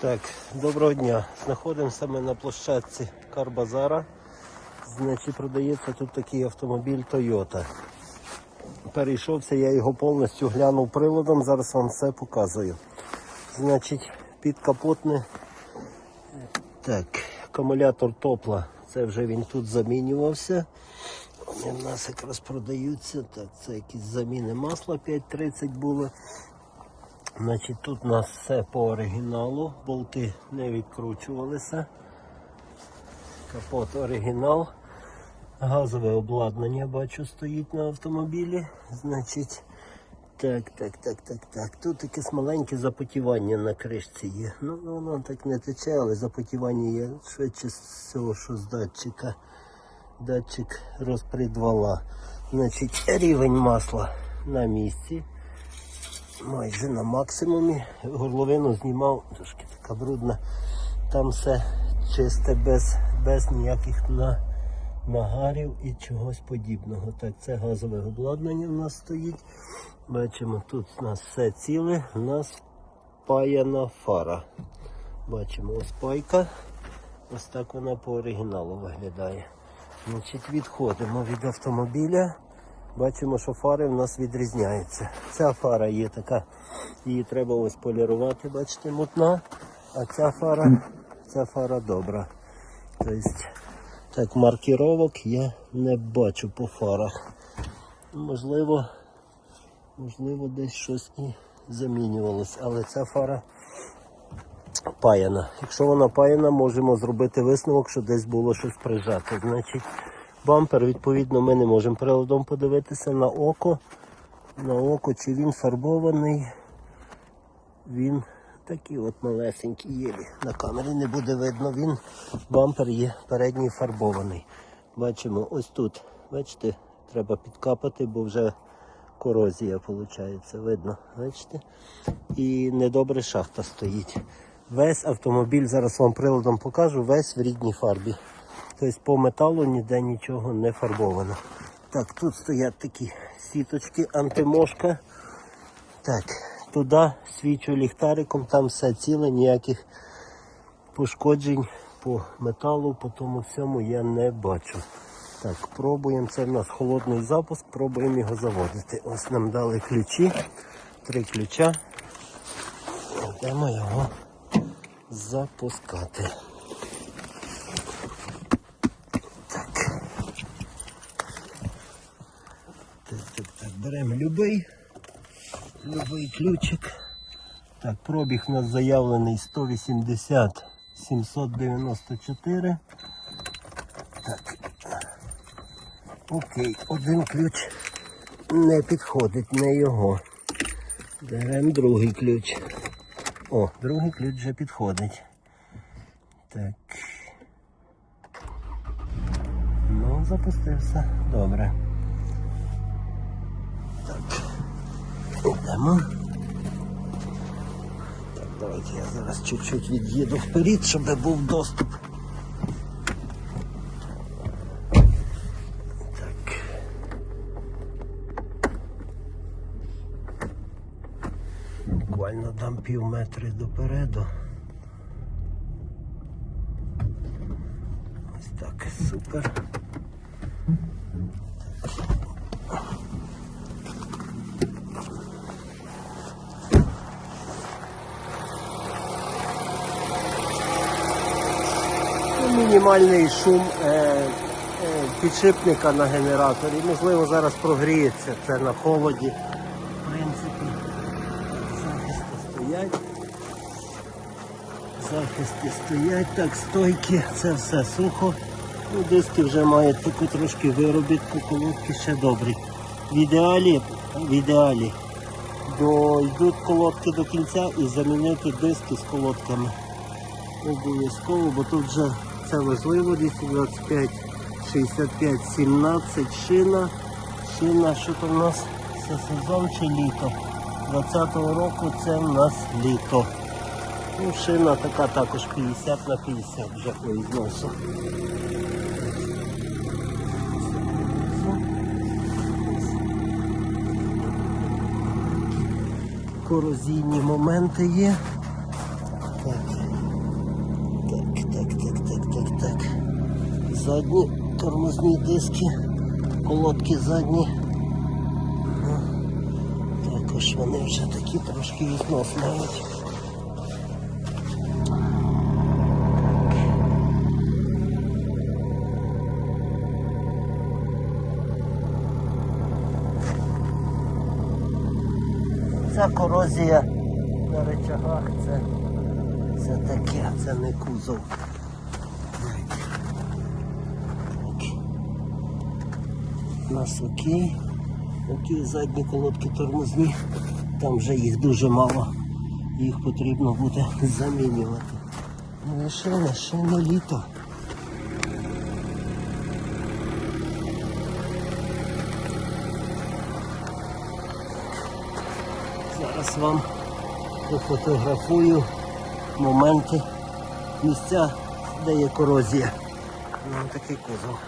Так, доброго дня. Знаходимося ми на площадці Карбазара. Значить, продається тут такий автомобіль Toyota. Перейшовся, я його повністю глянув приладом, зараз вам все показую. Значить, підкапотне. Так, акумулятор топла. Це вже він тут замінювався. Вони в нас якраз продаються. Так, це якісь заміни масла 5.30 були. Значить, тут у нас все по оригіналу, болти не відкручувалися. Капот оригінал. Газове обладнання бачу стоїть на автомобілі. Значить, так, так, так, так, так. Тут якесь маленьке запотівання на кришці є. Ну, воно так не тече, але запотівання є швидше всього, що з датчика. Датчик розпредвала. Значить, рівень масла на місці майже на максимумі. Горловину знімав, трошки така брудна. Там все чисте, без, без ніяких на, нагарів і чогось подібного. Так, це газове обладнання в нас стоїть. Бачимо, тут у нас все ціле, у нас паяна фара. Бачимо ось пайка. Ось так вона по оригіналу виглядає. Значить, відходимо від автомобіля. Бачимо, що фари в нас відрізняються. Ця фара є така, її треба ось полірувати, бачите, мутна. А ця фара, ця фара добра. Тобто, так, маркіровок я не бачу по фарах. Можливо, можливо, десь щось і замінювалось, але ця фара паяна. Якщо вона паяна, можемо зробити висновок, що десь було щось прижати. Значить, бампер, відповідно, ми не можемо приладом подивитися на око. На око, чи він фарбований. Він такий от малесенький єлі. На камері не буде видно. Він бампер є передній фарбований. Бачимо, ось тут. Бачите, треба підкапати, бо вже корозія виходить. Видно, бачите? І недобре шахта стоїть. Весь автомобіль, зараз вам приладом покажу, весь в рідній фарбі. Тобто по металу ніде нічого не фарбовано. Так, тут стоять такі сіточки, антимошка. Так, туди свічу ліхтариком, там все ціле, ніяких пошкоджень по металу, по тому всьому я не бачу. Так, пробуємо. Це в нас холодний запуск, пробуємо його заводити. Ось нам дали ключі, три ключа. Йдемо його запускати. Так. Так, так, так, беремо любий, любий ключик. Так, пробіг у нас заявлений 180 794. Так. Окей, один ключ не підходить, не його. Беремо другий ключ. О, другий ключ вже підходить. Так. Ну, запустився. Добре. Йдемо. Так, давайте я зараз чуть-чуть від'їду вперед, щоб був доступ. Так. Буквально дам пів метри допереду. Ось так, супер. Мінімальний шум е, е, підшипника на генераторі. Можливо, зараз прогріється це на холоді. В принципі, захисти стоять. Захисти стоять, так, стойки, це все сухо. Ну, диски вже мають таку трошки виробітку, колодки ще добрі. В ідеалі, в ідеалі дойдуть колодки до кінця і замінити диски з колодками. Обов'язково, бо тут вже це важливо, 225, 65, 17 шина. Шина, що то в нас? Це сезон чи літо? 20-го року це в нас літо. Ну, шина така також 50 на 50 вже по ізносу. Корозійні моменти є. Так. Задні тормозні диски, колодки задні. Ну, Також вони вже такі трошки ізнос мають. Ця корозія на речагах це, це таке, це не кузов. У нас окей. Окей, задні колодки тормозні. Там вже їх дуже мало. Їх потрібно буде замінювати. Не, ще не літо. Зараз вам пофотографую моменти, місця, де є корозія. Ну, такий кузов.